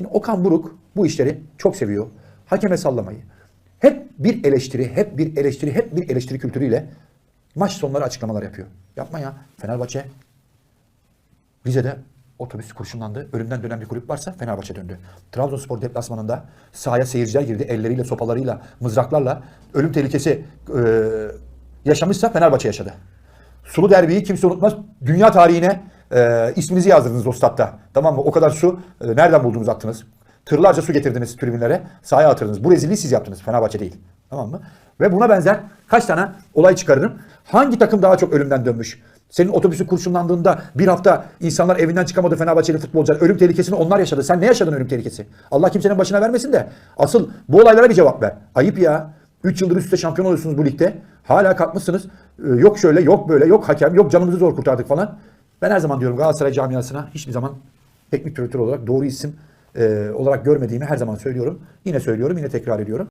Şimdi Okan Buruk bu işleri çok seviyor. Hakeme sallamayı. Hep bir eleştiri, hep bir eleştiri, hep bir eleştiri kültürüyle maç sonları açıklamalar yapıyor. Yapma ya. Fenerbahçe Rize'de otobüs kurşunlandı. Ölümden dönen bir kulüp varsa Fenerbahçe döndü. Trabzonspor deplasmanında sahaya seyirciler girdi. Elleriyle, sopalarıyla, mızraklarla ölüm tehlikesi e, yaşamışsa Fenerbahçe yaşadı. Sulu derbiyi kimse unutmaz. Dünya tarihine e, isminizi yazdırdınız o statta. Tamam mı? O kadar su e, nereden buldunuz attınız? Tırlarca su getirdiniz tribünlere. Sahaya atırdınız. Bu rezilliği siz yaptınız. Fenerbahçe değil. Tamam mı? Ve buna benzer kaç tane olay çıkarırım. Hangi takım daha çok ölümden dönmüş? Senin otobüsü kurşunlandığında bir hafta insanlar evinden çıkamadı Fenerbahçeli futbolcular. Ölüm tehlikesini onlar yaşadı. Sen ne yaşadın ölüm tehlikesi? Allah kimsenin başına vermesin de. Asıl bu olaylara bir cevap ver. Ayıp ya. 3 yıldır üst üste şampiyon oluyorsunuz bu ligde. Hala kalkmışsınız. Ee, Yok şöyle, yok böyle, yok hakem, yok canımızı zor kurtardık falan. Ben her zaman diyorum Galatasaray camiasına hiçbir zaman teknik direktör olarak doğru isim e, olarak görmediğimi her zaman söylüyorum. Yine söylüyorum, yine tekrar ediyorum.